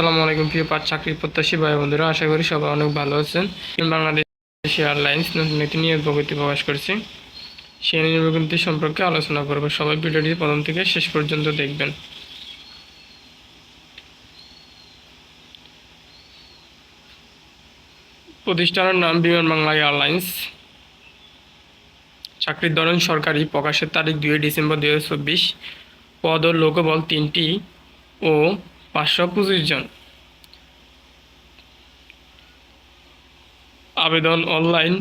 আসসালামু আলাইকুম, প্রিয় পাঁচ চাকরি প্রত্যাশী ভাই বন্ধুরা, আশা করি সবাই অনেক ভালো আছেন। বাংলাদেশ এয়ারলাইন্স নতুন একটি নিয়োগ বিজ্ঞপ্তি প্রকাশ করেছে। সেই নিয়োগ সম্পর্কে আলোচনা করব। সবাই ভিডিওটি প্রথম থেকে শেষ পর্যন্ত দেখবেন। প্রতিষ্ঠানের নাম বিমান বাংলা এয়ারলাইন্স। চাকরির ধরন সরকারি, প্রকাশের তারিখ দুই ডিসেম্বর দুই হাজার চব্বিশ। পদ ও লোকবল তিনটি ও পাঁচশো পঁচিশ জন। আবেদন অনলাইন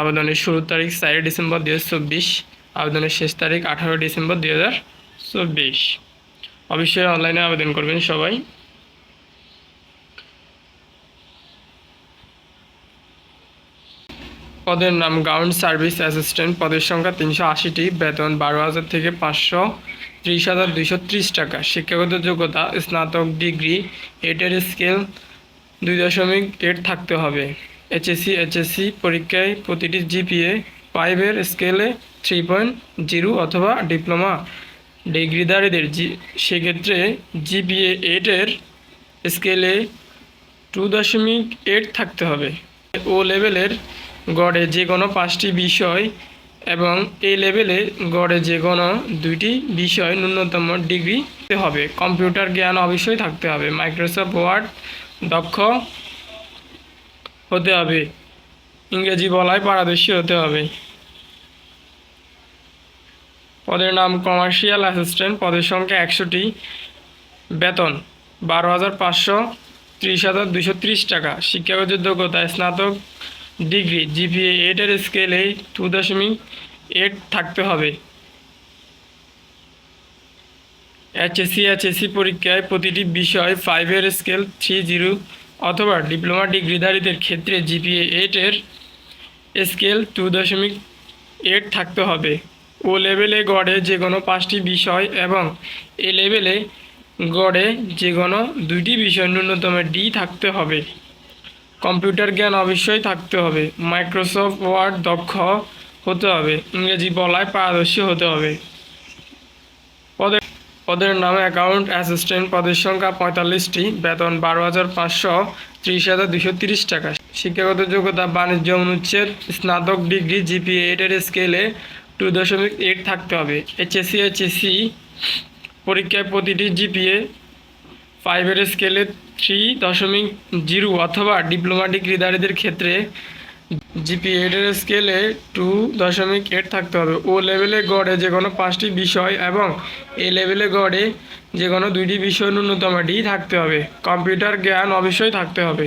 আবেদনের শুরুর তারিখ চারই ডিসেম্বর দু চব্বিশ, আবেদনের শেষ তারিখ আঠারো ডিসেম্বর দু চব্বিশ। অবশ্যই অনলাইনে আবেদন করবেন সবাই। পদের নাম গ্রাউন্ড সার্ভিস অ্যাসিস্ট্যান্ট পদের সংখ্যা তিনশো আশিটি, বেতন বারো হাজার থেকে পাঁচশো ত্রিশ হাজার দুইশো ত্রিশ টাকা। শিক্ষাগত যোগ্যতা, স্নাতক ডিগ্রি এইটের স্কেল দুই দশমিক এইট থাকতে হবে। এইচএসসি এইচএসসি পরীক্ষায় প্রতিটি জিপিএ ফাইভের স্কেলে থ্রি পয়েন্ট জিরো অথবা ডিপ্লোমা ডিগ্রিধারীদের জি সেক্ষেত্রে জিপিএ এইটের স্কেলে টু দশমিক এইট থাকতে হবে। ও লেভেলের গড়ে যে কোনো পাঁচটি বিষয় এবং এই লেভেলে গড়ে যে কোনো দুইটি বিষয় ন্যূনতম ডিগ্রি হবে। কম্পিউটার জ্ঞান অবশ্যই থাকতে হবে। মাইক্রোসফট ওয়ার্ড দক্ষ হতে হবে। ইংরেজি বলায় পারদর্শী হতে হবে। পদের নাম কমার্শিয়াল অ্যাসিস্ট্যান্ট পদের সংখ্যা একশোটি। বেতন বারো হাজার পাঁচশো ত্রিশ হাজার দুশো ত্রিশ টাকা। শিক্ষাগত যোগ্যতা স্নাতক ডিগ্রি, জিপিএ এইটের স্কেলে টু দশমিক এইট থাকতে হবে। এইচএসসি এইচএসসি পরীক্ষায় প্রতিটি বিষয় ফাইভের স্কেল থ্রি জিরো অথবা ডিপ্লোমা ডিগ্রিধারীদের ক্ষেত্রে জিপিএ এইটের স্কেল টু দশমিক এইট থাকতে হবে। ও লেভেলে গড়ে যে কোনো পাঁচটি বিষয় এবং এ লেভেলে গড়ে যে কোনো দুইটি বিষয় ন্যূনতম ডি থাকতে হবে। কম্পিউটার জ্ঞান অবশ্যই থাকতে হবে। মাইক্রোসফট ওয়ার্ড দক্ষ হতে হবে। ইংরেজি বলায় পারদর্শী হতে হবে। পদের পদের নামে অ্যাকাউন্ট অ্যাসিস্ট্যান্ট পদের সংখ্যা পঁয়তাল্লিশটি। বেতন বারো হাজার পাঁচশো ত্রিশ হাজার দুশো তিরিশ টাকা। শিক্ষাগত যোগ্যতা, বাণিজ্য অনুচ্ছেদ, স্নাতক ডিগ্রি, জিপিএ এইটের স্কেলে টু দশমিক এইট থাকতে হবে। এইচএসসি এইচএসসি পরীক্ষায় প্রতিটি জিপিএ ফাইভের স্কেলে থ্রি দশমিক জিরো অথবা ডিপ্লোমা ডিগ্রিধারীদের ক্ষেত্রে জিপি এইটের স্কেলে টু দশমিক এইট থাকতে হবে। ও লেভেলে গড়ে যে কোনো পাঁচটি বিষয় এবং এ লেভেলে গড়ে যে কোনো দুইটি বিষয় ন্যূনতম ডি থাকতে হবে। কম্পিউটার জ্ঞান অবশ্যই থাকতে হবে।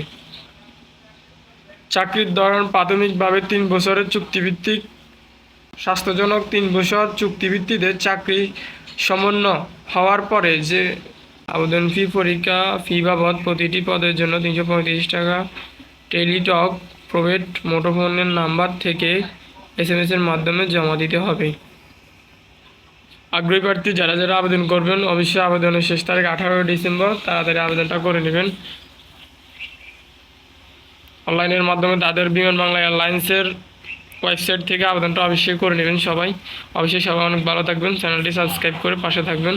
চাকরির ধরন প্রাথমিকভাবে তিন বছরের চুক্তিভিত্তিক। স্বাস্থ্যজনক তিন বছর চুক্তিভিত্তিতে চাকরি সমন্য হওয়ার পরে যে আবেদন ফি পরীক্ষা ফি বাবদ প্রতিটি পদের জন্য তিনশো পঁয়ত্রিশ টাকা। টেলিটক, প্রোভেট মুঠোফোনের নাম্বার থেকে এস এম এর মাধ্যমে জমা দিতে হবে। আগ্রহী প্রার্থী যারা যারা আবেদন করবেন, অবশ্যই আবেদনের শেষ তারিখ আঠারোই ডিসেম্বর। তাড়াতাড়ি আবেদনটা করে নেবেন। অনলাইনের মাধ্যমে তাদের বিমান বাংলা এয়ারলাইন্সের ওয়েবসাইট থেকে আবেদনটা অবশ্যই করে নেবেন সবাই। অবশ্যই সবাই অনেক ভালো থাকবেন। চ্যানেলটি সাবস্ক্রাইব করে পাশে থাকবেন।